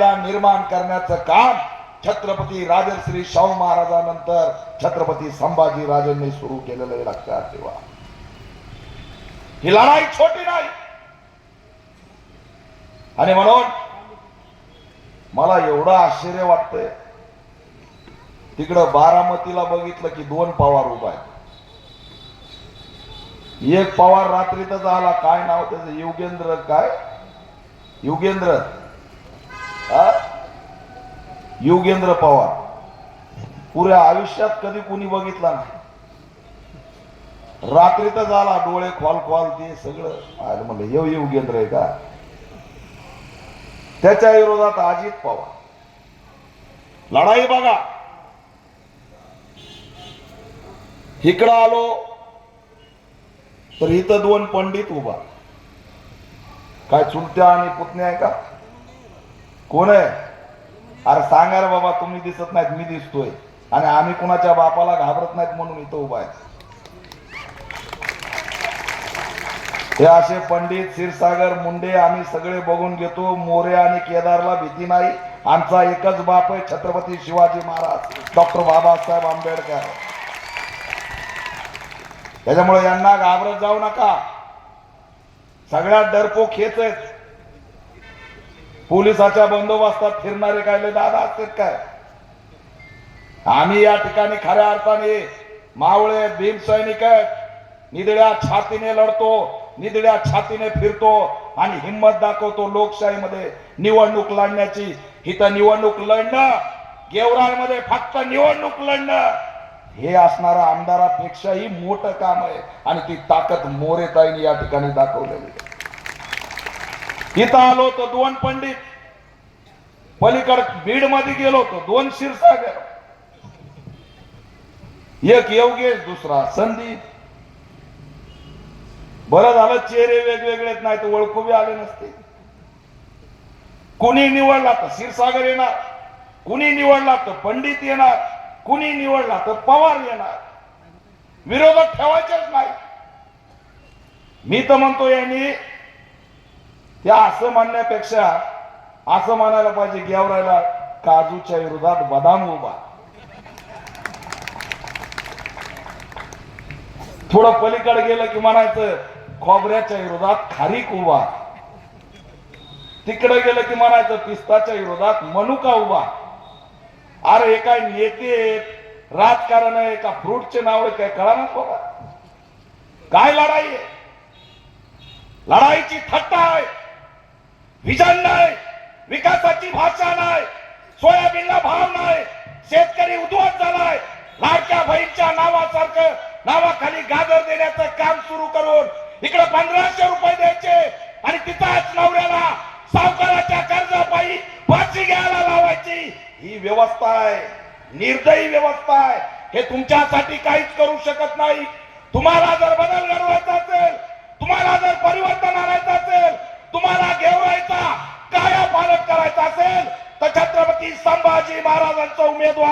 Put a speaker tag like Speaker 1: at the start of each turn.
Speaker 1: मैदान निर्माण करण्याचं काम छत्रपती राजश्री शाहू महाराजानंतर छत्रपती संभाजी राजांनी सुरू केलेलं आहे लक्षात ठेवा. ही लढाई छोटी नाही. आणि म्हणून मला एवढं आश्चर्य वाटतंय. तिकडं बारामतीला बघितलं की दोन पवार उभा आहेत. एक पवार रात्रीतच आला काय नाव त्याचं? युगेंद्र काय? युगेंद्र. युगेंद्र पवार. पुऱ्या आयुष्यात कधी कुणी बघितला नाही. रात्री तर झाला डोळे खोल खोल ते सगळं. अरे म्हणलं येऊ युगेंद्र आहे का? त्याच्या विरोधात अजित पवार. लढाई बघा. इकडं आलो तर इथं दोन पंडित उभा. काय चुलत्या आणि पुतण्या आहे का? कोण आहे? अरे सांगा रे बाबा तुम्ही दिसत नाहीत मी दिसतोय. आणि आम्ही कुणाच्या बापाला घाबरत नाहीत म्हणून इथं उभा आहे. हे असे पंडित क्षीरसागर मुंडे आम्ही सगळे बघून घेतो. मोरे आणि केदारला भीती नाही. आमचा एकच बाप आहे छत्रपती शिवाजी महाराज. डॉक्टर बाबासाहेब आंबेडकर. त्याच्यामुळे यांना घाबरत जाऊ नका. सगळ्यात डरपोक हेच आहेत. पोलिसाच्या बंदोबस्तात फिरणारे काय? लय दादा असतात काय? आम्ही या ठिकाणी खऱ्या अर्थाने मावळे भीम सैनिक आहेत. निधड्या छातीने लढतो निधड्या छातीने फिरतो आणि हिंमत दाखवतो लोकशाहीमध्ये निवडणूक लढण्याची. इथं निवडणूक लढणं गेवराळमध्ये फक्त निवडणूक लढणं. हे असणारा आमदारापेक्षाही मोठं काम आहे आणि ती ताकद मोरेताईने या ठिकाणी दाखवलेली आहे. इथं आलो तो दोन पंडित. पलीकड बीडमध्ये गेलो तो दोन क्षीरसागर. एक योगेश दुसरा संदीप. बरं झालं चेहरे वेगवेगळे नाही तर ओळखू बी आले नसते. कुणी निवडला तर क्षीरसागर येणार. कुणी निवडला तर पंडित येणार. कुणी निवडला तर पवार येणार. विरोधक ठेवायचेच नाही. मी तर म्हणतो यांनी त्या असं म्हणण्यापेक्षा असं म्हणायला पाहिजे गेवरायला काजूच्या विरोधात बदाम उभा. थोडं पलीकडे गेलं की म्हणायचं खोबऱ्याच्या विरोधात खारीक उभा. तिकडे गेलं की म्हणायचं पिस्ताच्या विरोधात मनुका उभा. अरे एका काय नेते राजकारण आहे का? फ्रूटचे नाव आहे काय? कळा ना बाबा काय लढाई आहे? लढाईची थट्टा आहे. विजन नाही विकासाची भाषा नाही सोयाबीनला भाव नाही शेतकरी उद्ध्वस्त झालाय. लाडक्या बहीणच्या नावासारखं नावाखाली गाजर देण्याचं काम सुरू करून इकडे पंधराशे रुपये द्यायचे आणि तिथंच नवऱ्याला सावकाराच्या कर्जापायी फाशी घ्यायला लावायची. ही व्यवस्था आहे निर्दयी व्यवस्था आहे. हे तुमच्यासाठी काहीच करू शकत नाही. तुम्हाला जर बदल घडवायचा असेल तुम्हाला जर परिवर्तन आणायचं असेल तुम्हाला घेवायचा काया पालट करायचा असेल तर छत्रपती संभाजी महाराजांचा उमेदवार.